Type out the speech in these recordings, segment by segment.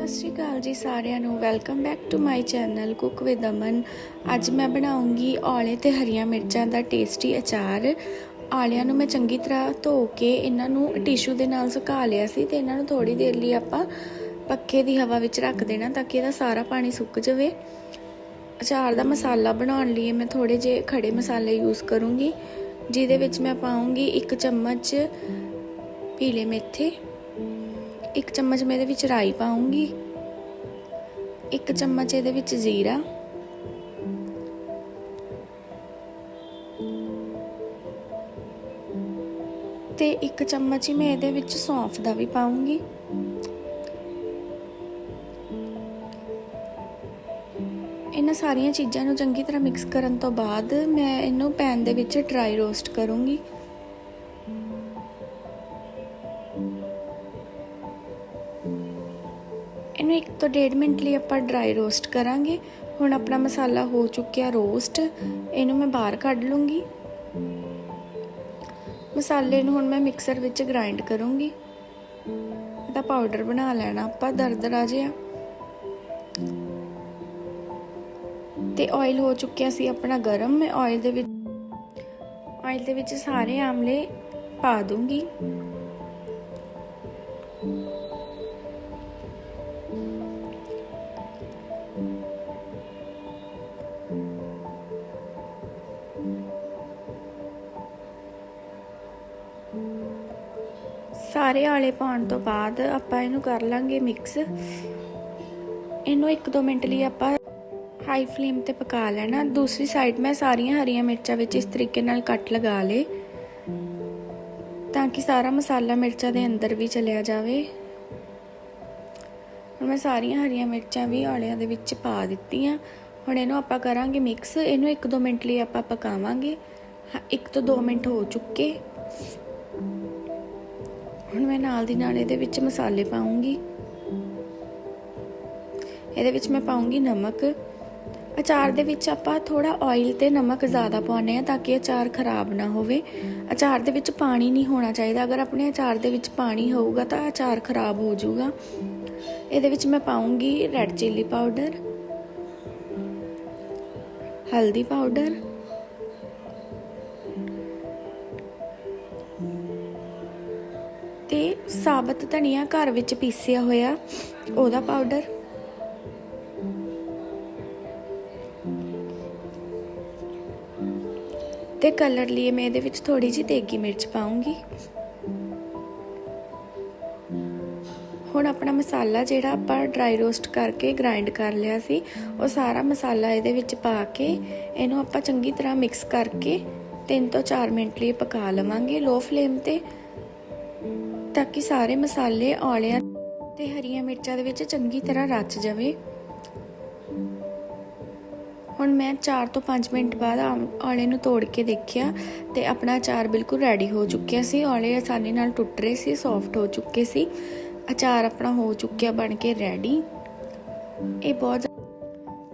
ਸਤਿ ਸ਼੍ਰੀ ਅਕਾਲ ਜੀ ਸਾਰਿਆਂ ਨੂੰ। Welcome back to my channel cook with Aman ਅੱਜ ਮੈਂ ਬਣਾਉਂਗੀ ਔਲੇ ਤੇ ਹਰੀਆਂ ਮਿਰਚਾਂ ਦਾ ਟੇਸਟੀ ਅਚਾਰ। ਆਲਿਆਂ ਨੂੰ ਮੈਂ ਚੰਗੀ ਤਰ੍ਹਾਂ ਧੋ ਕੇ ਇਹਨਾਂ ਨੂੰ ਟਿਸ਼ੂ ਦੇ ਨਾਲ ਸੁਕਾ ਲਿਆ ਸੀ ਤੇ ਇਹਨਾਂ ਨੂੰ ਥੋੜੀ ਦੇਰ ਲਈ ਆਪਾਂ ਪੱਖੇ ਦੀ ਹਵਾ ਵਿੱਚ ਰੱਖ ਦੇਣਾ ਤਾਂ ਕਿ ਇਹਦਾ ਸਾਰਾ ਪਾਣੀ ਸੁੱਕ ਜਾਵੇ। ਅਚਾਰ ਦਾ ਮਸਾਲਾ ਬਣਾਉਣ ਲਈ ਮੈਂ ਥੋੜੇ ਜਿਹੇ ਖੜੇ ਮਸਾਲੇ ਯੂਜ਼ ਕਰੂੰਗੀ, ਜਿਹਦੇ ਵਿੱਚ ਮੈਂ ਪਾਉਂਗੀ ਇੱਕ ਚਮਚ ਪੀਲੇ ਮੇਥੇ। ਇੱਕ ਚਮਚ ਮੈਂ ਇਹਦੇ ਵਿੱਚ ਰਾਈ ਪਾਉਂਗੀ। ਇੱਕ ਚਮਚ ਇਹਦੇ ਵਿੱਚ ਜ਼ੀਰਾ। ਤੇ ਇੱਕ ਚਮਚ ਹੀ ਮੈਂ ਇਹਦੇ ਵਿੱਚ ਸੌਂਫ ਦਾ ਵੀ ਪਾਉਂਗੀ। ਇਹਨਾਂ ਸਾਰੀਆਂ ਚੀਜ਼ਾਂ ਨੂੰ ਚੰਗੀ ਤਰ੍ਹਾਂ ਮਿਕਸ ਕਰਨ ਤੋਂ ਬਾਅਦ ਮੈਂ ਇਹਨੂੰ ਪੈਨ ਦੇ ਵਿੱਚ ਡਰਾਈ ਰੋਸਟ ਕਰੂੰਗੀ। ਇਹਨੂੰ 1 ਤੋਂ 1.5 ਮਿੰਟ ਲਈ ਆਪਾਂ ਡਰਾਈ ਰੋਸਟ ਕਰਾਂਗੇ। ਹੁਣ ਆਪਣਾ ਮਸਾਲਾ ਹੋ ਚੁੱਕਿਆ ਰੋਸਟ ਇਹਨੂੰ ਮੈਂ ਬਾਹਰ ਕੱਢ ਲੂੰਗੀ। ਮਸਾਲੇ ਨੂੰ ਹੁਣ ਮੈਂ ਮਿਕਸਰ ਵਿੱਚ ਗ੍ਰਾਈਂਡ ਕਰੂੰਗੀ। ਇਹਦਾ ਪਾਊਡਰ ਬਣਾ ਲੈਣਾ ਆਪਾਂ ਦਰਦਰਾ ਜਿਹਾ। ਤੇ ਆਇਲ ਹੋ ਚੁੱਕਿਆ ਸੀ ਆਪਣਾ ਗਰਮ। ਮੈਂ ਆਇਲ ਦੇ ਵਿੱਚ ਆਇਲ ਦੇ ਵਿੱਚ ਸਾਰੇ ਆਮਲੇ ਪਾ ਦੂੰਗੀ। ਸਾਰੇ ਆਲੇ ਪਾਉਣ ਤੋਂ ਬਾਅਦ ਆਪਾਂ ਇਹਨੂੰ ਕਰ ਲਾਂਗੇ ਮਿਕਸ। ਇਹਨੂੰ 1-2 ਮਿੰਟ ਲਈ ਆਪਾਂ ਹਾਈ ਫਲੇਮ ਤੇ ਪਕਾ ਲੈਣਾ। ਦੂਸਰੀ ਸਾਈਡ ਮੈਂ ਸਾਰੀਆਂ ਹਰੀਆਂ ਮਿਰਚਾਂ ਵਿੱਚ ਇਸ ਤਰੀਕੇ ਨਾਲ ਕੱਟ ਲਗਾ ਲੇ, ਤਾਂ ਕਿ ਸਾਰਾ ਮਸਾਲਾ ਮਿਰਚਾਂ ਦੇ ਅੰਦਰ ਵੀ ਚਲਿਆ ਜਾਵੇ। ਹੁਣ ਮੈਂ ਸਾਰੀਆਂ ਹਰੀਆਂ ਮਿਰਚਾਂ ਵੀ ਆਲਿਆਂ ਦੇ ਵਿੱਚ ਪਾ ਦਿੱਤੀਆਂ। ਹੁਣ ਇਹਨੂੰ ਆਪਾਂ ਕਰਾਂਗੇ ਮਿਕਸ। ਇਹਨੂੰ 1-2 ਮਿੰਟ ਲਈ ਆਪਾਂ ਪਕਾਵਾਂਗੇ। 1 ਤੋਂ 2 ਮਿੰਟ ਹੋ ਚੁੱਕੇ। ਹੁਣ ਮੈਂ ਨਾਲ ਦੀ ਨਾਲ ਇਹਦੇ ਵਿੱਚ ਮਸਾਲੇ ਪਾਉਂਗੀ। ਇਹਦੇ ਵਿੱਚ ਮੈਂ ਪਾਉਂਗੀ ਨਮਕ। ਅਚਾਰ ਦੇ ਵਿੱਚ ਆਪਾਂ ਥੋੜਾ ਆਇਲ ਤੇ ਨਮਕ ਜ਼ਿਆਦਾ ਪਾਉਨੇ ਆ ਤਾਂ ਕਿ ਅਚਾਰ ਖਰਾਬ ਨਾ ਹੋਵੇ। ਅਚਾਰ ਦੇ ਵਿੱਚ ਪਾਣੀ ਨਹੀਂ ਹੋਣਾ ਚਾਹੀਦਾ। ਅਗਰ ਆਪਣੇ ਅਚਾਰ ਦੇ ਵਿੱਚ ਪਾਣੀ ਹੋਊਗਾ ਤਾਂ ਅਚਾਰ ਖਰਾਬ ਹੋ ਜਾਊਗਾ। ਇਹਦੇ ਵਿੱਚ ਮੈਂ ਪਾਉਂਗੀ ਰੈੱਡ ਚਿੱਲੀ ਪਾਊਡਰ ਹਲਦੀ ਪਾਊਡਰ ਸਾਬਤ ਧਨੀਆ ਘਰ ਵਿੱਚ ਪੀਸਿਆ ਹੋਇਆ। ਉਹਦਾ ਪਾਊਡਰ ਤੇ ਕਲਰ ਲਈ ਮੈਂ ਇਹਦੇ ਵਿੱਚ ਥੋੜੀ ਜਿਹੀ ਤੇਗੀ ਮਿਰਚ ਪਾਉਂਗੀ ਹੁਣ ਆਪਣਾ ਮਸਾਲਾ ਜਿਹੜਾ ਆਪਾਂ ਡਰਾਈ ਰੋਸਟ ਕਰਕੇ ਗ੍ਰਾਈਂਡ ਕਰ ਲਿਆ ਸੀ, ਉਹ ਸਾਰਾ ਮਸਾਲਾ ਇਹਦੇ ਵਿੱਚ ਪਾ ਕੇ, ਇਹਨੂੰ ਆਪਾਂ ਚੰਗੀ ਤਰ੍ਹਾਂ ਮਿਕਸ ਕਰਕੇ 3 ਤੋਂ 4 ਮਿੰਟ ਲਈ ਪਕਾ ਲਵਾਂਗੇ ਲੋ ਫਲੇਮ ਤੇ। ਤਾਂ ਕਿ ਸਾਰੇ ਮਸਾਲੇ, ਔਲਿਆਂ ਤੇ ਹਰੀਆਂ ਮਿਰਚਾਂ ਦੇ ਵਿੱਚ ਚੰਗੀ ਤਰ੍ਹਾਂ ਰਚ ਜਾਵੇ। ਹੁਣ ਮੈਂ 4 ਤੋਂ 5 ਮਿੰਟ ਬਾਅਦ ਔਲੇ ਨੂੰ ਤੋੜ ਕੇ ਦੇਖਿਆ ਤੇ ਆਪਣਾ ਅਚਾਰ ਬਿਲਕੁਲ ਰੈਡੀ ਹੋ ਚੁੱਕਿਆ ਸੀ। ਔਲੇ ਆਸਾਨੀ ਨਾਲ ਟੁੱਟ ਰਹੇ ਸੀ ਸੌਫਟ ਹੋ ਚੁੱਕੇ ਸੀ। ਅਚਾਰ ਆਪਣਾ ਹੋ ਚੁੱਕਿਆ ਬਣ ਕੇ ਰੈਡੀ। ਇਹ ਬਹੁਤ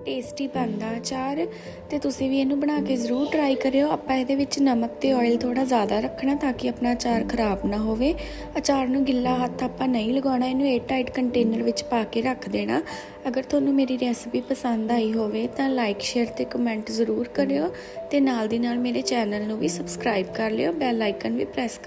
ਟੇਸਟੀ ਬਣਦਾ ਅਚਾਰ ਤੇ ਤੁਸੀਂ ਵੀ ਇਹਨੂੰ ਬਣਾ ਕੇ ਜ਼ਰੂਰ ਟਰਾਈ ਕਰਿਓ। ਆਪਾਂ ਇਹਦੇ ਵਿੱਚ ਨਮਕ ਤੇ ਆਇਲ ਥੋੜਾ ਜ਼ਿਆਦਾ ਰੱਖਣਾ ਤਾਂ ਕਿ ਆਪਣਾ ਅਚਾਰ ਖਰਾਬ ਨਾ ਹੋਵੇ। ਅਚਾਰ ਨੂੰ ਗਿੱਲਾ ਹੱਥ ਆਪਾਂ ਨਹੀਂ ਲਗਾਉਣਾ, ਇਹਨੂੰ 에ਅਰ ਟਾਈਟ ਕੰਟੇਨਰ ਵਿੱਚ ਪਾ ਕੇ ਰੱਖ ਦੇਣਾ। ਅਗਰ ਤੁਹਾਨੂੰ ਮੇਰੀ ਰੈਸਪੀ ਪਸੰਦ ਆਈ ਹੋਵੇ ਤਾਂ ਲਾਈਕ ਸ਼ੇਅਰ ਤੇ ਕਮੈਂਟ ਜ਼ਰੂਰ ਕਰਿਓ ਤੇ ਨਾਲ ਦੀ ਨਾਲ ਮੇਰੇ ਚੈਨਲ ਨੂੰ ਵੀ ਸਬਸਕ੍ਰਾਈਬ ਕਰ ਲਿਓ। ਬੈਲ ਆਈਕਨ ਵੀ ਪ੍ਰੈਸ ਕਰ